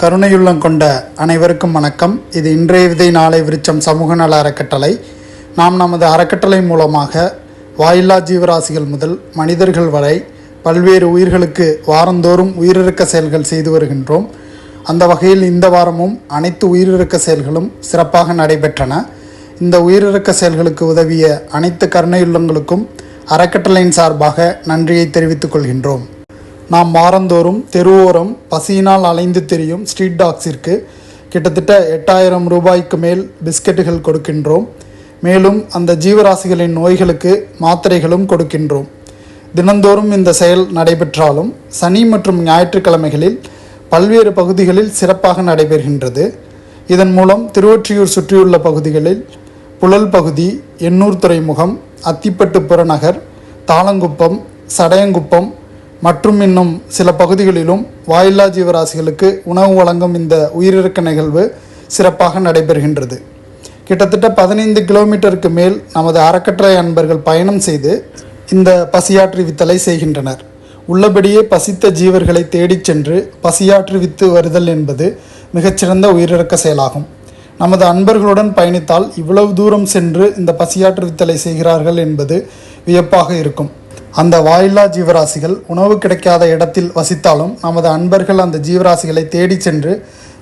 கருணையுள்ளம் கொண்ட அனைவருக்கும் வணக்கம். இது இன்றைய விதை நாளை விருச்சம் சமூக நல அறக்கட்டளை. நாம் நமது அறக்கட்டளை மூலமாக வாயில்லா ஜீவராசிகள் முதல் மனிதர்கள் வரை பல்வேறு உயிர்களுக்கு வாரந்தோறும் உயிரிறக்க செயல்கள் செய்து வருகின்றோம். அந்த வகையில் இந்த வாரமும் அனைத்து உயிரிறக்க செயல்களும் சிறப்பாக நடைபெற்றன. இந்த உயிரிறக்க செயல்களுக்கு உதவிய அனைத்து கருணையுள்ளங்களுக்கும் அறக்கட்டளையின் சார்பாக நன்றியை தெரிவித்துக் கொள்கின்றோம். நாம் வாரந்தோறும் தெருவோரம் பசியினால் அலைந்து தெரியும் ஸ்ட்ரீட் டாக்ஸிற்கு கிட்டத்தட்ட எட்டாயிரம் ரூபாய்க்கு மேல் பிஸ்கெட்டுகள் கொடுக்கின்றோம். மேலும் அந்த ஜீவராசிகளின் நோய்களுக்கு மாத்திரைகளும் கொடுக்கின்றோம். தினந்தோறும் இந்த செயல் நடைபெற்றாலும் சனி மற்றும் ஞாயிற்றுக்கிழமைகளில் பல்வேறு பகுதிகளில் சிறப்பாக நடைபெறுகின்றது. இதன் மூலம் திருவொற்றியூர் சுற்றியுள்ள பகுதிகளில் புழல் பகுதி எண்ணூர் துறைமுகம் அத்திப்பட்டு புறநகர் தாளங்குப்பம் சடையங்குப்பம் மற்றும் இன்னும் சில பகுதிகளிலும் வாயில்லா ஜீவராசிகளுக்கு உணவு வழங்கும் இந்த உயிரிழக்க நிகழ்வு சிறப்பாக நடைபெறுகின்றது. கிட்டத்தட்ட பதினைந்து கிலோமீட்டருக்கு மேல் நமது அறக்கட்டளை அன்பர்கள் பயணம் செய்து இந்த பசியாற்றுவித்தலை செய்கின்றனர். உள்ளபடியே பசித்த ஜீவர்களை தேடிச் சென்று பசியாற்றுவித்து வருதல் என்பது மிகச்சிறந்த உயிரிழக்க செயலாகும். நமது அன்பர்களுடன் பயணித்தால் இவ்வளவு தூரம் சென்று இந்த பசியாற்று வித்தலை செய்கிறார்கள் என்பது வியப்பாக இருக்கும். அந்த வாயில்லா ஜீவராசிகள் உணவு கிடைக்காத இடத்தில் வசித்தாலும் நமது அன்பர்கள் அந்த ஜீவராசிகளை தேடிச் சென்று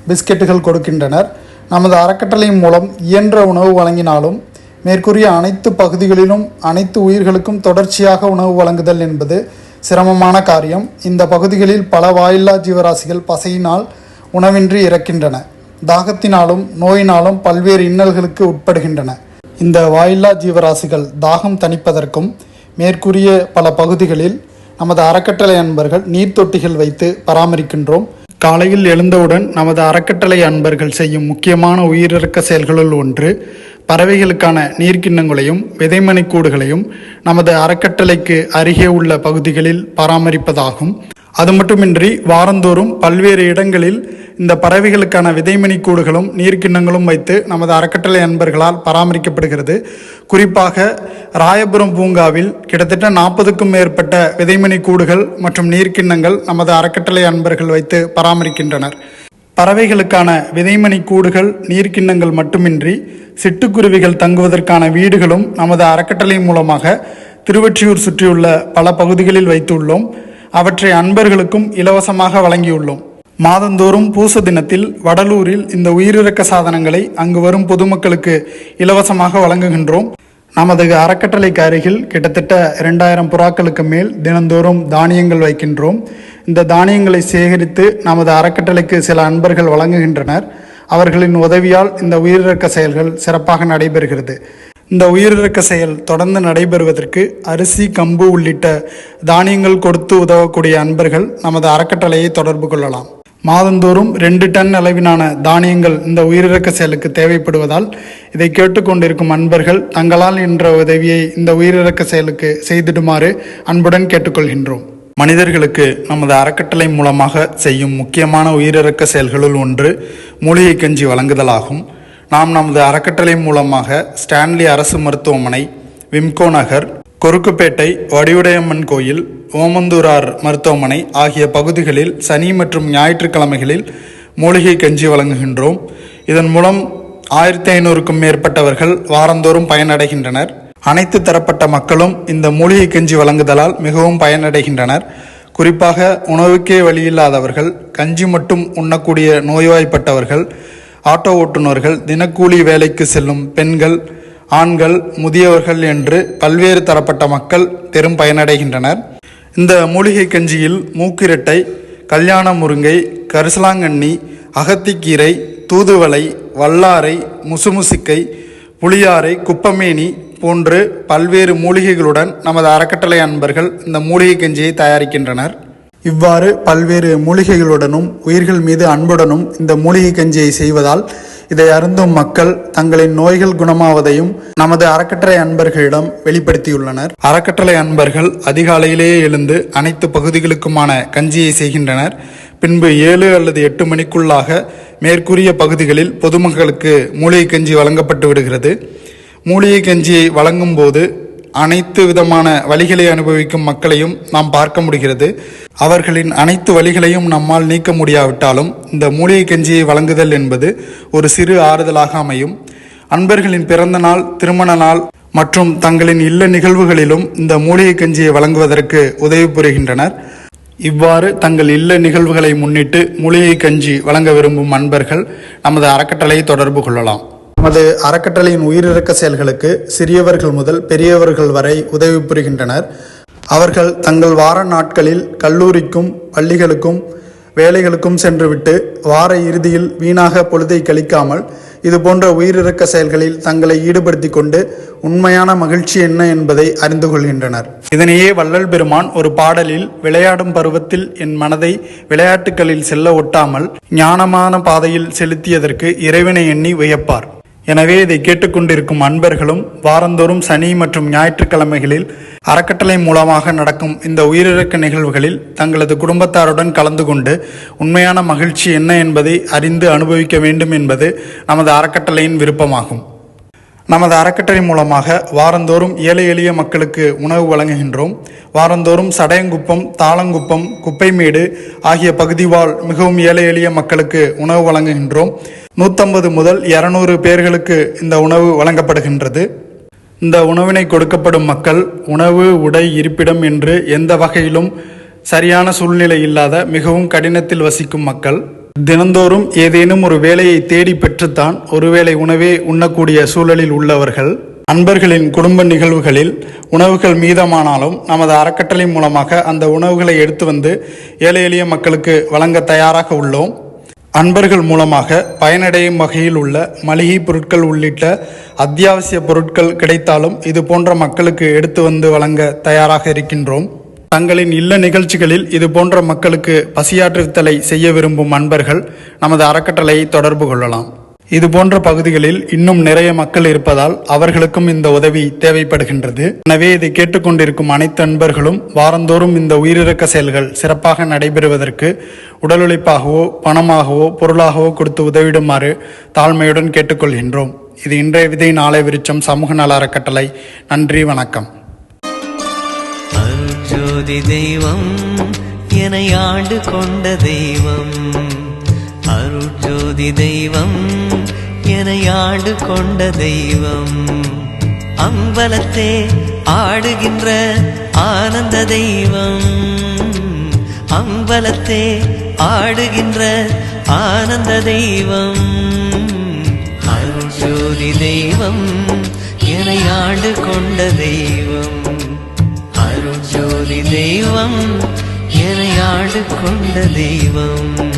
பிஸ்கெட்டுகள் கொடுக்கின்றனர். நமது அறக்கட்டளையின் மூலம் இயன்ற உணவு வழங்கினாலும் மேற்கூறிய அனைத்து பகுதிகளிலும் அனைத்து உயிர்களுக்கும் தொடர்ச்சியாக உணவு வழங்குதல் என்பது சிரமமான காரியம். இந்த பகுதிகளில் பல வாயில்லா ஜீவராசிகள் பசையினால் உணவின்றி இறக்கின்றன. தாகத்தினாலும் நோயினாலும் பல்வேறு இன்னல்களுக்கு உட்படுகின்றன. இந்த வாயில்லா ஜீவராசிகள் தாகம் தணிப்பதற்கும் மேற்கூறிய பல பகுதிகளில் நமது அறக்கட்டளை அன்பர்கள் நீர்த்தொட்டிகள் வைத்து பராமரிக்கின்றோம். காலையில் எழுந்தவுடன் நமது அறக்கட்டளை அன்பர்கள் செய்யும் முக்கியமான உயிரிழக்க செயல்களுள் ஒன்று பறவைகளுக்கான நீர்க்கிண்ணங்களையும் விதைமணிக்கூடுகளையும் நமது அறக்கட்டளைக்கு அருகே உள்ள பகுதிகளில் பராமரிப்பதாகும். அது மட்டுமின்றி வாரந்தோறும் பல்வேறு இடங்களில் இந்த பறவைகளுக்கான விதைமணி கூடுகளும் நீர்க்கிண்ணங்களும் வைத்து நமது அறக்கட்டளை அன்பர்களால் பராமரிக்கப்படுகிறது. குறிப்பாக ராயபுரம் பூங்காவில் கிட்டத்தட்ட நாற்பதுக்கும் மேற்பட்ட விதைமணி கூடுகள் மற்றும் நீர்க்கிண்ணங்கள் நமது அறக்கட்டளை அன்பர்கள் வைத்து பராமரிக்கின்றனர். பறவைகளுக்கான விதைமணி கூடுகள் நீர்க்கிண்ணங்கள் மட்டுமின்றி சிட்டுக்குருவிகள் தங்குவதற்கான வீடுகளும் நமது அறக்கட்டளை மூலமாக திருவொற்றியூர் சுற்றியுள்ள பல பகுதிகளில் வைத்துள்ளோம். அவற்றை அன்பர்களுக்கும் இலவசமாக வழங்கியுள்ளோம். மாதந்தோறும் பூச தினத்தில் வடலூரில் இந்த உயிரிறக்க சாதனங்களை அங்கு வரும் பொதுமக்களுக்கு இலவசமாக வழங்குகின்றோம். நமது அறக்கட்டளைக்கு அருகில் கிட்டத்தட்ட இரண்டாயிரம் புறாக்களுக்கு மேல் தினந்தோறும் தானியங்கள் வைக்கின்றோம். இந்த தானியங்களை சேகரித்து நமது அறக்கட்டளைக்கு சில அன்பர்கள் வழங்குகின்றனர். அவர்களின் உதவியால் இந்த உயிரிழக்க செயல்கள் சிறப்பாக நடைபெறுகிறது. இந்த உயிரிழக்க செயல் தொடர்ந்து நடைபெறுவதற்கு அரிசி கம்பு உள்ளிட்ட தானியங்கள் கொடுத்து உதவக்கூடிய அன்பர்கள் நமது அறக்கட்டளையை தொடர்பு கொள்ளலாம். மாதந்தோறும் ரெண்டு டன் அளவிலான தானியங்கள் இந்த உயிரிழக்க செயலுக்கு தேவைப்படுவதால் இதை கேட்டுக்கொண்டிருக்கும் அன்பர்கள் தங்களால் என்ற உதவியை இந்த உயிரிழக்க செயலுக்கு செய்திடுமாறு அன்புடன் கேட்டுக்கொள்கின்றோம். மனிதர்களுக்கு நமது அறக்கட்டளை மூலமாக செய்யும் முக்கியமான உயிரிழக்க செயல்களுள் ஒன்று மூலிகை கஞ்சி வழங்குதலாகும். நாம் நமது அறக்கட்டளை மூலமாக ஸ்டான்லி அரசு மருத்துவமனை விம்கோ நகர் கொருக்குப்பேட்டை வடிவுடையம்மன் கோயில் ஓமந்தூரார் மருத்துவமனை ஆகிய பகுதிகளில் சனி மற்றும் ஞாயிற்றுக்கிழமைகளில் மூலிகை கஞ்சி வழங்குகின்றோம். இதன் மூலம் ஆயிரத்தி ஐநூறுக்கும் மேற்பட்டவர்கள் வாரந்தோறும் பயனடைகின்றனர். அனைத்து தரப்பட்ட மக்களும் இந்த மூலிகை கஞ்சி வழங்குதலால் மிகவும் பயனடைகின்றனர். குறிப்பாக உணவுக்கே வழியில்லாதவர்கள் கஞ்சி மட்டும் உண்ணக்கூடிய நோய்வாய்ப்பட்டவர்கள் ஆட்டோ ஓட்டுநர்கள் தினக்கூலி வேலைக்கு செல்லும் பெண்கள் ஆண்கள் முதியவர்கள் என்று பல்வேறு தரப்பட்ட மக்கள் பெரும் பயனடைகின்றனர். இந்த மூலிகை கஞ்சியில் மூக்கிரட்டை கல்யாண முருங்கை கரிசலாங்கண்ணி அகத்திக்கீரை தூதுவளை வல்லாரை முசுமுசிக்கை புளியாரை குப்பமேனி போன்று பல்வேறு மூலிகைகளுடன் நமது அறக்கட்டளை அன்பர்கள் இந்த மூலிகை கஞ்சியை தயாரிக்கின்றனர். இவ்வாறு பல்வேறு மூலிகைகளுடனும் உயிர்கள் மீது அன்புடனும் இந்த மூலிகை கஞ்சியை செய்வதால் இதை அருந்தும் மக்கள் தங்களின் நோய்கள் குணமாவதையும் நமது அறக்கட்டளை அன்பர்களிடம் வெளிப்படுத்தியுள்ளனர். அறக்கட்டளை அன்பர்கள் அதிகாலையிலேயே எழுந்து அனைத்து பகுதிகளுக்குமான கஞ்சியை செய்கின்றனர். பின்பு ஏழு அல்லது எட்டு மணிக்குள்ளாக மேற்கூறிய பகுதிகளில் பொதுமக்களுக்கு மூலிகை கஞ்சி வழங்கப்பட்டு விடுகிறது. மூலிகை கஞ்சியை வழங்கும் போது அனைத்து விதமான வழிகளை அனுபவிக்கும் மக்களையும் நாம் பார்க்க முடிகிறது. அவர்களின் அனைத்து வழிகளையும் நம்மால் நீக்க முடியாவிட்டாலும் இந்த மூலிகை கஞ்சியை வழங்குதல் என்பது ஒரு சிறு ஆறுதலாக அமையும். அன்பர்களின் பிறந்த நாள் திருமண நாள் மற்றும் தங்களின் இல்ல நிகழ்வுகளிலும் இந்த மூலிகை கஞ்சியை வழங்குவதற்கு உதவி புரிகின்றனர். இவ்வாறு தங்கள் இல்ல நிகழ்வுகளை முன்னிட்டு மூலிகை கஞ்சி வழங்க விரும்பும் அன்பர்கள் நமது அறக்கட்டளையை தொடர்பு கொள்ளலாம். நமது அறக்கட்டளையின் உயிரிழக்க செயல்களுக்கு சிறியவர்கள் முதல் பெரியவர்கள் வரை உதவி புரிகின்றனர். அவர்கள் தங்கள் வார நாட்களில் கல்லூரிக்கும் பள்ளிகளுக்கும் வேலைகளுக்கும் சென்றுவிட்டு வார இறுதியில் வீணாக பொழுதை கழிக்காமல் இதுபோன்ற உயிரிறக்க உயிரிழக்க செயல்களில் தங்களை ஈடுபடுத்தி கொண்டு உண்மையான மகிழ்ச்சி என்ன என்பதை அறிந்து கொள்கின்றனர். இதனையே வள்ளல் பெருமான் ஒரு பாடலில் விளையாடும் பருவத்தில் என் மனதை விளையாட்டுகளில் செல்ல ஒட்டாமல் ஞானமான பாதையில் செலுத்தியதற்கு இறைவனை எண்ணி வியப்பார். எனவே இதை கேட்டுக்கொண்டிருக்கும் அன்பர்களும் வாரந்தோறும் சனி மற்றும் ஞாயிற்றுக்கிழமைகளில் அறக்கட்டளை மூலமாக நடக்கும் இந்த உயிரிழக்க நிகழ்வுகளில் தங்களது குடும்பத்தாருடன் கலந்து கொண்டு உண்மையான மகிழ்ச்சி என்ன என்பதை அறிந்து அனுபவிக்க வேண்டும் என்பது நமது அறக்கட்டளையின் விருப்பமாகும். நமது அறக்கட்டளை மூலமாக வாரந்தோறும் ஏழை எளிய மக்களுக்கு உணவு வழங்குகின்றோம். வாரந்தோறும் சடையங்குப்பம் தாளங்குப்பம் குப்பைமேடு ஆகிய பகுதி வாழ் மிகவும் ஏழை எளிய மக்களுக்கு உணவு வழங்குகின்றோம். நூற்றம்பது முதல் இரநூறு பேர்களுக்கு இந்த உணவு வழங்கப்படுகின்றது. இந்த உணவினை கொடுக்கப்படும் மக்கள் உணவு உடை இருப்பிடம் என்று எந்த வகையிலும் சரியான சூழ்நிலை இல்லாத மிகவும் கடினத்தில் வசிக்கும் மக்கள். தினந்தோறும் ஏதேனும் ஒரு வேலையை தேடி பெற்றுத்தான் ஒருவேளை உணவே உண்ணக்கூடிய சூழலில் உள்ளவர்கள். அன்பர்களின் குடும்ப நிகழ்வுகளில் உணவுகள் மீதமானாலும் நமது அறக்கட்டளை மூலமாக அந்த உணவுகளை எடுத்து வந்து ஏழை எளிய மக்களுக்கு வழங்க தயாராக உள்ளோம். அன்பர்கள் மூலமாக பயனடையும் வகையில் உள்ள மளிகை பொருட்கள் உள்ளிட்ட அத்தியாவசிய பொருட்கள் கிடைத்தாலும் இது போன்ற மக்களுக்கு எடுத்து வந்து வழங்க தயாராக இருக்கின்றோம். தங்களின் இல்ல நிகழ்ச்சிகளில் இது போன்ற மக்களுக்கு பசியாற்றுத்தலை செய்ய விரும்பும் அன்பர்கள் நமது அறக்கட்டளையை தொடர்பு கொள்ளலாம். இது போன்ற பகுதிகளில் இன்னும் நிறைய மக்கள் இருப்பதால் அவர்களுக்கும் இந்த உதவி தேவைப்படுகின்றது. எனவே இதை கேட்டுக்கொண்டிருக்கும் அனைத்து அன்பர்களும் வாரந்தோறும் இந்த உயிரிழக்க செயல்கள் சிறப்பாக நடைபெறுவதற்கு உடல் உழைப்பாகவோ பணமாகவோ பொருளாகவோ கொடுத்து உதவிடுமாறு தாழ்மையுடன் கேட்டுக்கொள்கின்றோம். இது இன்றைய விதை நாளை விருச்சம் சமூக நல அறக்கட்டளை நன்றி வணக்கம். தெய்வம் என ஆண்டு கொண்ட தெய்வம். அருட்ஜோதி தெய்வம் என ஆண்டு கொண்ட தெய்வம். அம்பலத்தே ஆடுகின்ற ஆனந்த தெய்வம். அம்பலத்தே ஆடுகின்ற ஆனந்த தெய்வம். அருட்ஜோதி தெய்வம் என ஆண்டு கொண்ட தெய்வம். அருட்ஜோதி தெய்வம் என ஆண்டு கொண்ட தெய்வம்.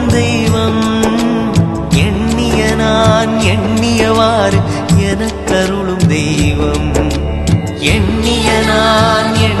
நான் எண்ணியவாறு எனக்கருளும் தெய்வம். எண்ணிய நான் எண்ணியவாறு